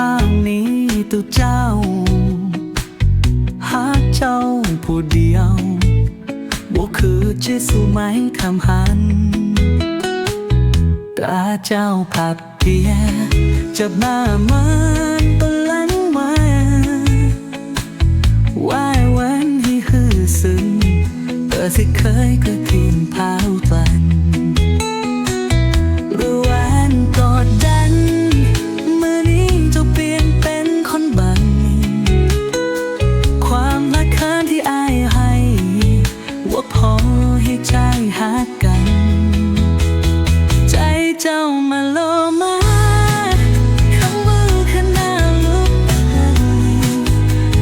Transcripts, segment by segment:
เอาภาพนี้ตูเจ้า หาเจ้าผู้เดียวบ่คือเจสูไหมคำหันตาเจ้าผัดเพียจับหน้ามันตะลันมาวายวันให้ฮือซึ้งเธอสิเคยก็ทีมพาวฟัน ให้ใจหักกัน ใจเจ้ามาโลมาคำว่าขนาลุก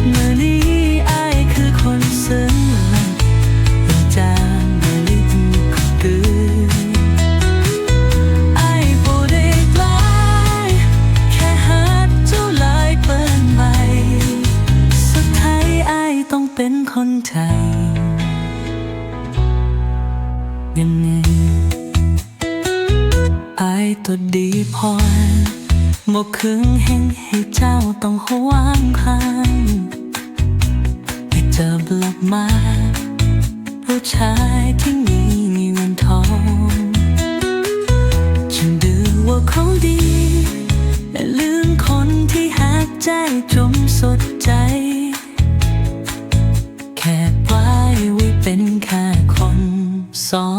เมื่อนี้อคือคนซึ้งจางไม่ลิดคือไอ้บ่ได้กลายแค่หาดเจ้าลายเปิ้นไปสุดท้ายไอต้องเป็นคนไทย ตัวดีพอบ่คึงเห็นให้เจ้าต้องห่วงคันให้เจอบลับมา ผู้ชายที่มีเงินทองฉันดูว่าเขาดีและลืมคนที่หักใจจมสดใจ แค่ปล่อยไว้เป็นแค่คนซ้อน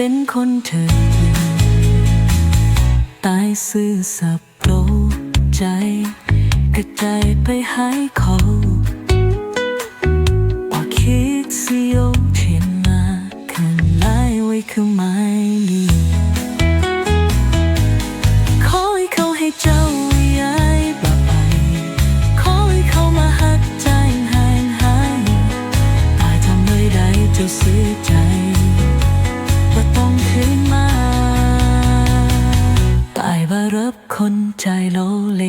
เป็นคนเธอ ตายซื่อสับโปรใจ กระจายไปหายเขาว่าคิดสิ คนใจโลเล